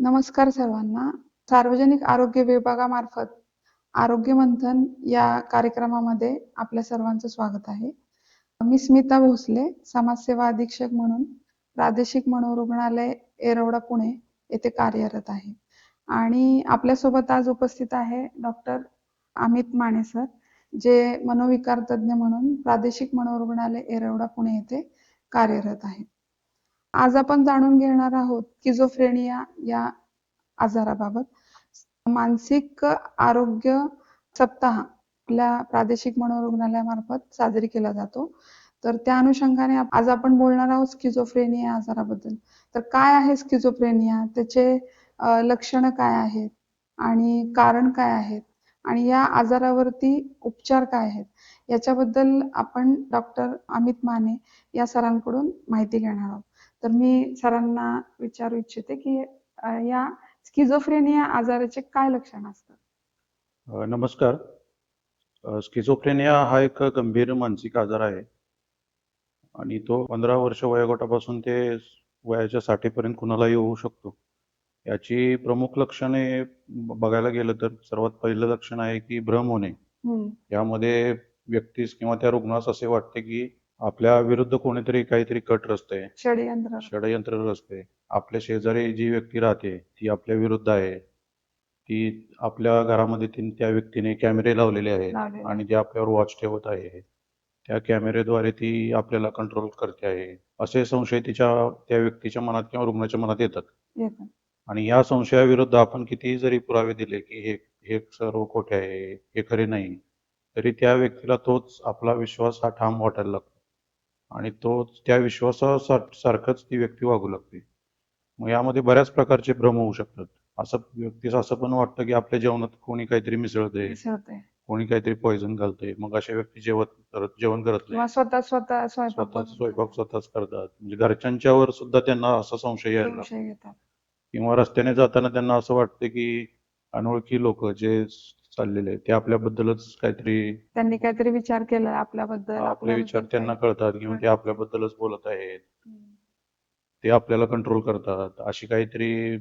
नमस्कार सर्वांना. सार्वजनिक आरोग्य विभागामार्फत आरोग्य मंथन या कार्यक्रमामध्ये आपल्या सर्वांचं स्वागत आहे. मी स्मिता भोसले समाजसेवा अधीक्षक म्हणून प्रादेशिक मनोरुग्णालय एरवडा पुणे येथे कार्यरत आहे. आणि आपल्यासोबत आज उपस्थित आहे डॉक्टर अमित माने सर जे मनोविकार तज्ज्ञ म्हणून प्रादेशिक मनोरुग्णालय एरवडा पुणे येथे कार्यरत आहेत. आज आपण जाणून घेणार आहोत किझोफ्रेनिया या आजाराबाबत. मानसिक आरोग्य सप्ताह आपल्या प्रादेशिक मनोरुग्णालयामार्फत साजरी केला जातो. तर त्या अनुषंगाने आज आपण बोलणार आहोत स्किझोफ्रेनिया आजाराबद्दल. तर काय आहे स्किझोफ्रेनिया त्याचे लक्षणं काय आहेत? आणि कारण काय आहेत? आणि या आजारावरती उपचार काय आहेत? याच्याबद्दल आपण डॉक्टर अमित माने या सरांकडून माहिती घेणार आहोत. तर मी सरांना विचारू इच्छिते की अं, या स्किझोफ्रेनिया आजाराचे काय लक्षण असतात? अ, नमस्कार. अ, स्किझोफ्रेनिया हा एक गंभीर मानसिक आजार आहे. आणि तो पंधरा वर्ष वयोगटापासून ते वयाच्या साठीपर्यंत कुणालाही होऊ शकतो. याची प्रमुख लक्षणे ब- बघायला गेलं तर सर्वात पहिलं लक्षण आहे की भ्रम होणे. हम्म, यामध्ये व्यक्तीस किंवा त्या रुग्णास असे वाटते की आपल्या विरुद्ध कोणीतरी काहीतरी कट रचतंय. षडयंत्र. षडयंत्र रचते आपल्या शेजारी जी व्यक्ती राहते ती आपल्या विरुद्ध आहे. ती आपल्या घरामध्ये ती त्या व्यक्तीने कॅमेरे लावलेले आहेत लावलेले. आणि ते आपल्यावर वॉच ठेवत आहे त्या कॅमेरेद्वारे ती आपल्याला कंट्रोल करते आहे. असे संशय तिच्या त्या व्यक्तीच्या मनात किंवा रुग्णाच्या मनात येतात. येतात. आणि या संशयाविरुद्ध आपण कितीही जरी पुरावे दिले की हे हे सर्व खोटे आहे हे खरे नाही तरी त्या व्यक्तीला तोच आपला विश्वास हा ठाम वाटायला लागतो. आणि तोच त्या विश्वासासारखंच ती व्यक्ती वागू लागते. मग यामध्ये बऱ्याच प्रकारचे भ्रम होऊ शकतात. असं व्यक्तीस असं पण वाटतं की आपल्या जेवणात कोणी काहीतरी मिसळतंय. मिसळते कोणी काहीतरी पॉइझन घालतंय. मग अशा व्यक्ती जेवत करत जेवण करत किंवा नाही स्वतः स्वतः स्वयंपाक स्वतःच बनवतात. स्वयंपाक स्वतःच करतात. म्हणजे घरच्यांच्यावर सुद्धा त्यांना असा संशय यायला लागतो. संशय घेतात किंवा रस्त्याने जाताना त्यांना असं वाटतं की अनोळखी लोक जे चाललेले ते आपल्याबद्दलच काहीतरी त्यांनी काहीतरी विचार केला आपल्याबद्दल आपले विचार त्यांना कळतात किंवा ते आपल्याबद्दलच बोलत आहेत. ते आपल्याला कंट्रोल करतात अशी काहीतरी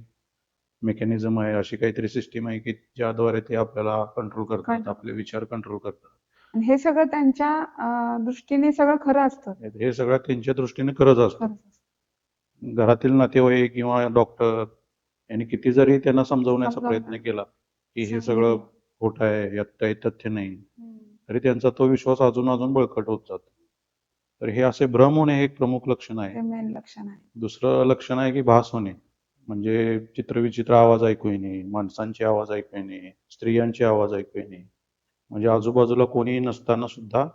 मेकॅनिझम आहे अशी काहीतरी सिस्टीम आहे की ज्याद्वारे ते आपल्याला कंट्रोल करतात. आपले विचार कंट्रोल करतात आणि हे सगळं त्यांच्या दृष्टीने सगळं खरं असतं हे सगळं त्यांच्या दृष्टीने खरंच असतं. घरातील नातेवाईक किंवा डॉक्टर यांनी किती जरी त्यांना समजवण्याचा. प्रयत्न केला की हे सगळं. खोटं आहे यात काही तथ्य नाही. तरी त्यांचा तो विश्वास अजून अजून बळकट होत जातो. तर हे असे भ्रम होणे हे एक प्रमुख लक्षण आहे. हे मेन लक्षण आहे. दुसरं लक्षण आहे की भास होणे. म्हणजे चित्रविचित्र आवाज ऐकू येणे माणसांचे आवाज ऐकू येणे स्त्रियांचे आवाज ऐकू येणे. म्हणजे आजूबाजूला कोणी नसताना सुद्धा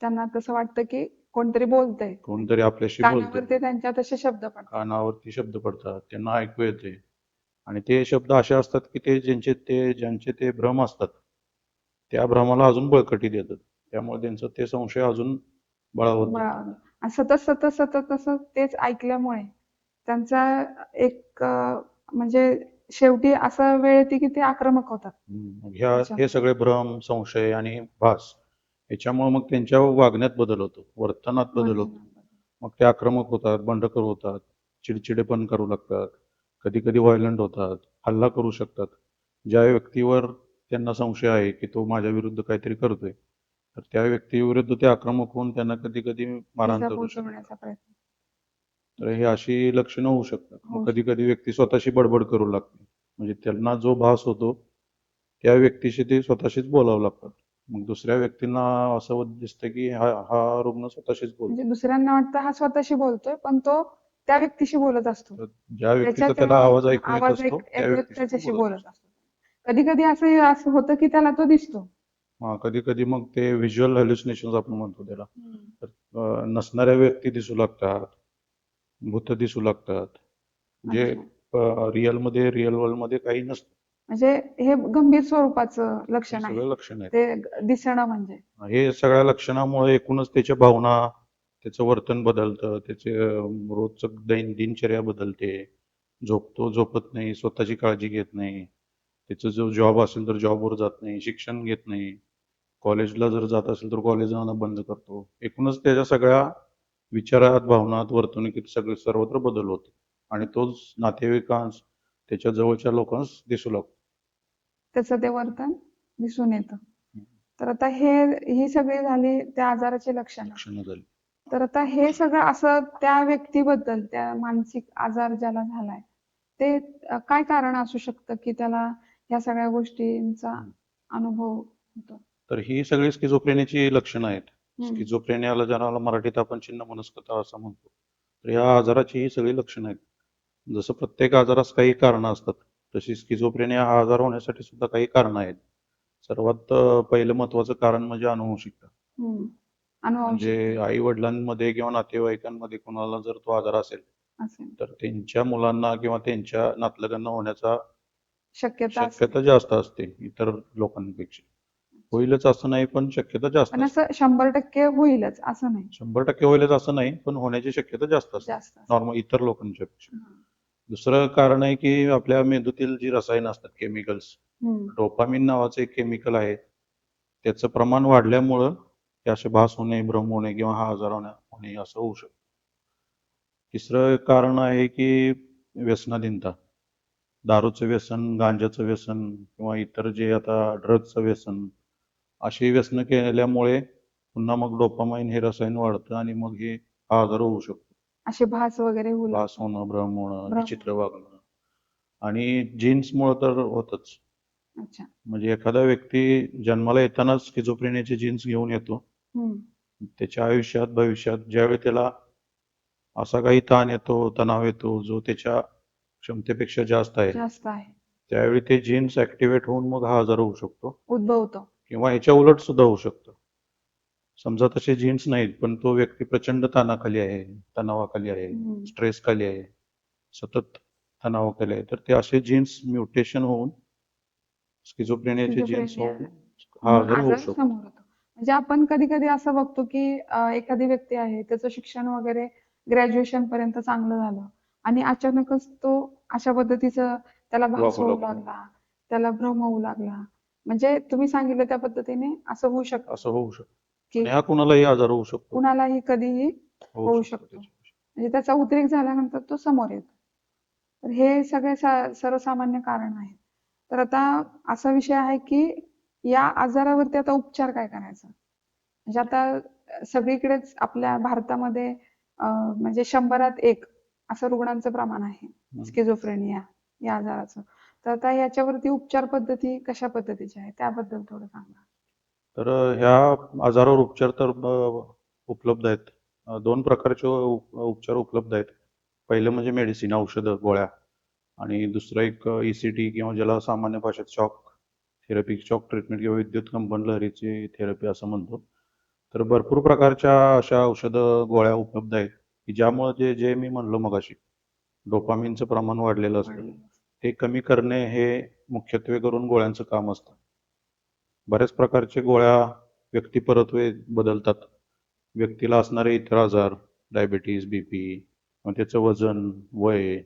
त्यांना तसं वाटतं की कोणतरी बोलतंय. कोणतरी आपल्याशी कानावर बोलते ते त्यांच्या तसे शब्द पडतात. कानावरती शब्द पडतात. त्यांना ऐकू येते. आणि ते शब्द असे असतात की ते ज्यांचे ते ज्यांचे ते भ्रम असतात त्या भ्रमाला अजून बळकटी देतात. त्यामुळे त्यांचं ते संशय अजून बळावत सतत सतत सतत तसं तेच ऐकल्यामुळे त्यांचा एक म्हणजे शेवटी असा वेळ येते की ते आक्रमक होतात. ह्या. हे सगळे भ्रम संशय आणि भास याच्यामुळे मग त्यांच्या वागण्यात बदल होतो वर्तनात बदल होतो. मग ते आक्रमक होतात बंडखोर होतात चिडचिडेपण करू लागतात. कधी कधी व्हायलंट होतात हल्ला करू शकतात. ज्या व्यक्तीवर त्यांना संशय आहे की तो माझ्या विरुद्ध काहीतरी करतोय तर त्या व्यक्तीविरुद्ध ते आक्रमक होऊन त्यांना कधी कधी मारहाण करू शकतात. तर हे अशी लक्षणं होऊ शकतात. कधी कधी व्यक्ती स्वतःशी बडबड करू लागते. म्हणजे त्यांना जो भास होतो त्या व्यक्तीशी ते स्वतःशीच बोलावं लागतात. मग दुसऱ्या व्यक्तींना असं दिसतं की हा हा रुग्ण स्वतःशीच बोलतो. म्हणजे दुसऱ्यांना वाटतं हा स्वतःशी बोलतोय पण तो त्या व्यक्तीशी बोलत असतो. ज्या व्यक्तीचा त्याला आवाज ऐक- त्याच्याशी बोलत असतो. कधी कधी असं असं होतं की त्याला तो दिसतो. हा कधी कधी मग ते व्हिज्युअल हॅल्युसिनेशन आपण म्हणतो त्याला. नसणाऱ्या व्यक्ती दिसू लागतात भूत दिसू लागतात. जे. रिअलमध्ये रिअल वर्ल्डमध्ये काही नसतं म्हणजे हे गंभीर स्वरूपाचं लक्षण आहे. लक्षण आहे. ते दिसणं म्हणजे. हे सगळ्या लक्षणामुळे एकूणच त्याच्या भावना त्याचं वर्तन बदलतं त्याचे रोजचं दैन दिनचर्या बदलते. झोपतो झोपत नाही स्वतःची काळजी घेत नाही. त्याचं जो जॉब असेल तर जॉबवर जात नाही शिक्षण घेत नाही. कॉलेजला जर जात असेल तर कॉलेज जाणं बंद करतो. एकूणच त्याच्या सगळ्या विचारात भावनात वर्तणुकीत सगळे सर्वत्र बदल होते. आणि तोच नातेवाईकांस त्याच्या जवळच्या लोकांस दिसू लागतो. त्याचं ते वर्तन दिसून येतं. तर आता हे ही सगळी झाली त्या आजाराची लक्षणं. लक्षणं झाली. तर आता हे सगळं असं त्या व्यक्तीबद्दल त्या मानसिक आजार ज्याला झालाय ते काय कारण असू शकतं की त्याला या सगळ्या गोष्टींचा अनुभव होतो? तर ही सगळी स्किझोफ्रेनियाची लक्षणं आहेत. स्किझोफ्रेनियाला ज्याला मराठीत आपण चिन्ह मनस्कता असं म्हणतो. तर या आजाराची ही सगळी लक्षणं आहेत. जसं प्रत्येक आजारास काही कारणं असतात तशी स्किझोफ्रेनिया हा आजार होण्यासाठी सुद्धा काही कारणं आहेत. सर्वात पहिलं महत्वाचं कारण म्हणजे अनुवंशिकता म्हणजे आई वडिलांमध्ये किंवा नातेवाईकांमध्ये कोणाला जर तो आजार असेल असेल तर त्यांच्या मुलांना किंवा त्यांच्या नातलगांना होण्याचा शक्यता असते. शक्यता जास्त असते इतर लोकांपेक्षा होईलच असं नाही पण शक्यता जास्त पण असते असं शंभर टक्के होईलच असं नाही शंभर टक्के होईलच असं नाही पण होण्याची शक्यता जास्त असते जास्त असं. नॉर्मल इतर लोकांच्या पेक्षा हम्म. दुसरं कारण आहे की आपल्या मेंदूतील जी रसायनं असतात केमिकल्स हम्म. डोपामिन नावाचं एक केमिकल आहे त्याचं प्रमाण वाढल्यामुळं हे असे भास होणे भ्रम होणे किंवा हा आजार होणे होणे असं होऊ शकतं तिसरं कारण आहे की व्यसनाधीनता दारूचं व्यसन गांजाचं व्यसन किंवा इतर जे आता ड्रग्जचं व्यसन अशी व्यसनं केल्यामुळे पुन्हा मग डोपामाइन हे रसायन वाढतं आणि मग हे हा आजार होऊ शकतो असे भास वगैरे भास. होणं भ्रम होणं. विचित्र वागणं आणि जीन्समुळं तर होतच म्हणजे एखादा व्यक्ती जन्माला येतानाच स्किझोफ्रेनियाचे जीन्स घेऊन येतो. त्याच्या आयुष्यात भविष्यात ज्यावेळी त्याला असा काही ताण येतो तणाव येतो जो त्याच्या क्षमतेपेक्षा जास्त आहे जास्त आहे. त्यावेळी ते जीन्स ऍक्टिव्हेट होऊन मग हा आजार होऊ शकतो. उद्भवतो. किंवा याच्या उलट सुद्धा होऊ शकतं. समजा तसे जीन्स नाहीत पण तो व्यक्ती प्रचंड ताणाखाली आहे तणावाखाली आहे. स्ट्रेस खाली आहे सतत तणावाखाली आहे. तर ते असे जीन्स म्युटेशन होऊन स्किझोफ्रेनियाचे जीन्स. होऊन हा आजार होऊ शकतो. म्हणजे आपण कधी कधी असं बघतो की अं, एखादी व्यक्ती आहे त्याचं शिक्षण वगैरे ग्रॅज्युएशन पर्यंत चांगलं झालं आणि अचानकच तो अशा पद्धतीचं त्याला भास वागू होऊ लागतो. लागला त्याला भ्रम होऊ लागला. म्हणजे तुम्ही सांगितलं त्या पद्धतीने असं होऊ शकतं. असं होऊ शकतं. की आणि हा कुणालाही आजार होऊ शकतो. कुणालाही कधीही होऊ शकतो. म्हणजे त्याचा उद्रेक झाल्यानंतर तो समोर येतो. तर हे सगळे सा- सर्वसामान्य कारण आहेत. तर आता असा विषय आहे की या आजारावरती आता उपचार काय करायचा? म्हणजे आता सगळीकडेच आपल्या भारतामध्ये म्हणजे शंभरात एक असं रुग्णांचं प्रमाण आहे. स्किझोफ्रेनिया या आजाराचं. तर आता याच्यावरती उपचार पद्धती कशा पद्धतीच्या आहे त्याबद्दल थोडं सांगा. तर ह्या आजारावर उपचार तर उपलब्ध आहेत. दोन प्रकारचे उप- उपचार उपलब्ध आहेत. पहिलं म्हणजे मेडिसिन औषधं गोळ्या. आणि दुसरं एक ईसीटी किंवा ज्याला सामान्य भाषेत शॉक थेरपी शॉक ट्रीटमेंट किंवा विद्युत कंपन लहरीची थेरपी असं म्हणतो. तर भरपूर प्रकारच्या अशा औषधं गोळ्या उपलब्ध आहेत की ज्यामुळे जे जे मी म्हणलो मगाशी डोपामिनचं प्रमाण वाढलेलं असतं. ते कमी करणे हे मुख्यत्वे करून गोळ्यांचं काम असतं. बऱ्याच प्रकारचे गोळ्या व्यक्ती परत्वे बदलतात. व्यक्तीला असणारे इतर आजार डायबिटीज बीपी त्याचं वजन वय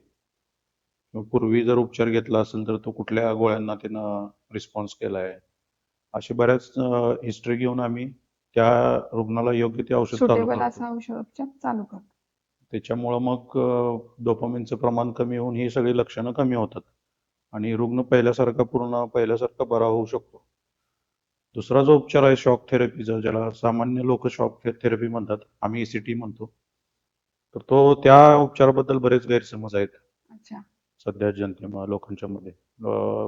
पूर्वी जर उपचार घेतला असेल तर तो कुठल्या गोळ्यांना त्यानं रिस्पॉन्स केलाय? असे बऱ्याच हिस्ट्री घेऊन आम्ही त्या रुग्णाला योग्य ते औषध चालू करतो. त्याच्यामुळं मग डोपामिनचं प्रमाण कमी होऊन ही सगळी लक्षणं कमी होतात. आणि रुग्ण पहिल्यासारखा पूर्ण पहिल्यासारखा बरा होऊ शकतो. दुसरा जो उपचार आहे शॉक थेरपीचा ज्याला सामान्य लोक शॉक थेरपी म्हणतात आम्ही ईसीटी म्हणतो. तर तो त्या उपचाराबद्दल बरेच गैरसमज आहेत. अच्छा. सध्या जनते लोकांच्या मध्ये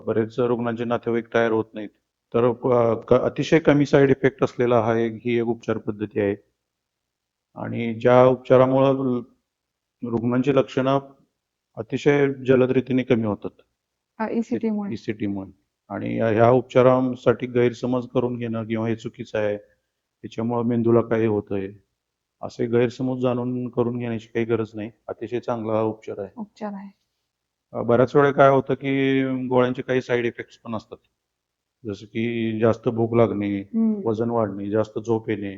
बरेच रुग्णांचे नातेवाईक तयार होत नाहीत. तर अतिशय कमी साईड इफेक्ट असलेला हा एक ही एक उपचार पद्धती आहे. आणि ज्या उपचारामुळं रुग्णांची लक्षणं अतिशय जलद रीतीने कमी होतात. ईसीटी मुळे. ECT मुळे. आणि ह्या उपचारांसाठी गैरसमज करून घेणं किंवा हे चुकीचं आहे त्याच्यामुळे मेंदूला काही होतंय असे गैरसमज जाणून करून घेण्याची काही गरज नाही. अतिशय चांगला हा उपचार आहे. उपचार आहे. बऱ्याच वेळा काय होतं की गोळ्यांचे काही साईड इफेक्ट्स पण असतात. जसं की जास्त भूक लागणे. वजन वाढणे जास्त झोप येणे.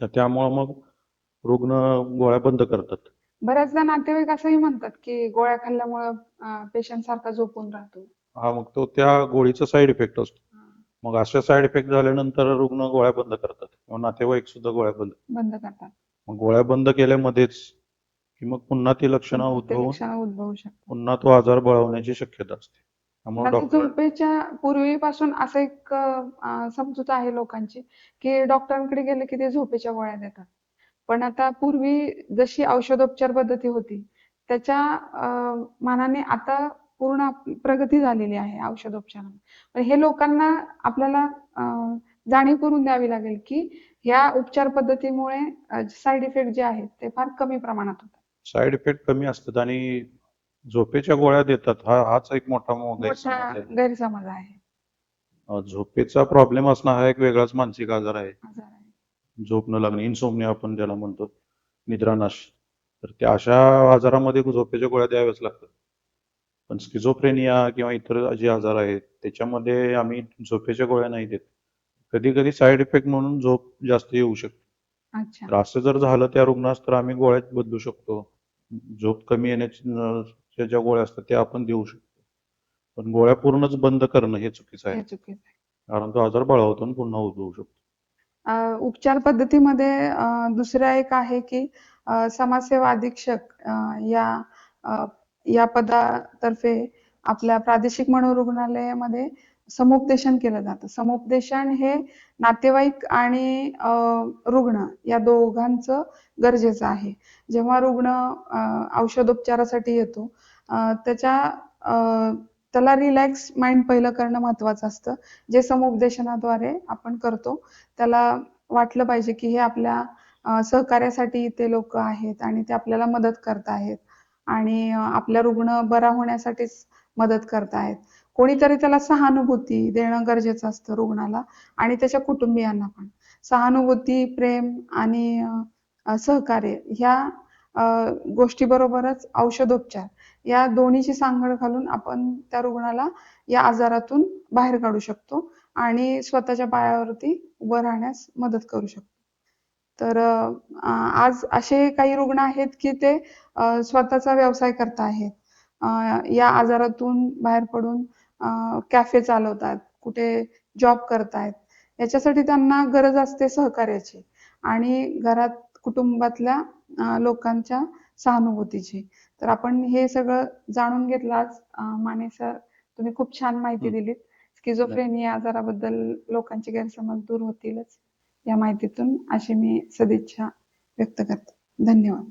तर त्यामुळं मग रुग्ण गोळ्या बंद करतात. बऱ्याचदा नातेवाईक असंही म्हणतात की गोळ्या खाल्ल्यामुळं पेशंट सारखा झोपून राहतो. हा मग तो त्या गोळीचा साईड इफेक्ट असतो. मग अशा साईड इफेक्ट झाल्यानंतर रुग्ण गोळ्या बंद करतात. किंवा नातेवाईक सुद्धा गोळ्या बंद बंद करतात. मग गोळ्या बंद केल्यामध्येच की मग पुन्हा ती लक्षणं उद्भवून लक्षणं उद्भवू शकतात. पुन्हा तो आजार बळवण्याची शक्यता असते. त्यामुळे आता डॉक्टर झोपेच्या पूर्वीपासून असं एक अं, समजूत आहे लोकांची की डॉक्टरांकडे गेले की ते झोपेच्या गोळ्या देतात. पण आता पूर्वी जशी औषधोपचार पद्धती होती त्याच्या अं, मानाने आता पूर्ण आप- प्रगती झालेली आहे औषधोपचारामध्ये पण हे लोकांना आपल्याला अं, जाणीव करून द्यावी लागेल की ह्या उपचार पद्धतीमुळे साईड इफेक्ट जे आहेत ते फार कमी प्रमाणात होतात. साईड इफेक्ट कमी असतात आणि झोपेच्या गोळ्या देतात. हा हाच एक मोठा गैरसमज आहे. गैरसमज आहे. अं, झोपेचा प्रॉब्लेम असणं हा एक वेगळाच मानसिक आजार आहे. आजार आहे. झोप न लागणे इन्सोमनिया आपण ज्याला म्हणतो निद्रानाश. तर त्या अशा आजारामध्ये झोपेच्या गोळ्या द्याव्याच लागतात. पण स्किझोफ्रेनिया किंवा इतर जे आजार आहेत त्याच्यामध्ये आम्ही झोपेच्या गोळ्या नाही देत. कधी कधी साईड इफेक्ट म्हणून झोप जास्त येऊ शकते. अच्छा. तर असं जर झालं त्या रुग्णास तर आम्ही गोळ्यात बदलू शकतो. झोप कमी येण्याच्या ज्या गोळ्या असतात त्या आपण देऊ शकतो. पण गोळ्या पूर्णच बंद करणं हे चुकीचं आहे. चुकीचं आहे. कारण तो आजार बळावतो आणि पुन्हा उद्भवू शकतो. अ, उपचार पद्धतीमध्ये अ, दुसरा एक आहे की अ, समाजसेवा अधीक्षक अ, या अ, या पदातर्फे आपल्या प्रादेशिक मनोरुग्णालयामध्ये समुपदेशन केलं जातं. समुपदेशन हे नातेवाईक आणि रुग्ण या दोघांचं गरजेचं आहे. जेव्हा रुग्ण औषधोपचारासाठी येतो त्याच्या अ, त्याला रिलॅक्स माइंड पहिलं करणं महत्वाचं असतं. जे समुपदेशनाद्वारे आपण करतो त्याला वाटलं पाहिजे की हे आपल्या सहकार्यासाठी ते लोक आहेत आणि ते आपल्याला मदत करत आहेत आणि आपला रुग्ण बरा होण्यासाठीच मदत करत आहेत कोणीतरी त्याला सहानुभूती देणं गरजेचं असतं रुग्णाला आणि त्याच्या कुटुंबियांना पण. सहानुभूती प्रेम आणि सहकार्य ह्या गोष्टी गोष्टीबरोबरच औषधोपचार या दोन्हीची सांगड घालून आपण त्या रुग्णाला या आजारातून बाहेर काढू शकतो आणि स्वतःच्या पायावरती उभं राहण्यास मदत करू शकतो. तर आज असे काही रुग्ण आहेत की ते स्वतःचा व्यवसाय करता आहेत. या आजारातून बाहेर पडून कॅफे चालवतात कुठे जॉब करतायत. याच्यासाठी त्यांना गरज असते सहकार्याची आणि घरात कुटुंबातल्या लोकांच्या सहानुभूतीची. तर आपण हे सगळं जाणून घेतलं आज माने सर तुम्ही खूप छान माहिती. दिलीत. स्किझोफ्रेनिया आजाराबद्दल लोकांचे गैरसमज दूर होतीलच. या माहितीतून अशी मी सदिच्छा व्यक्त करते. धन्यवाद.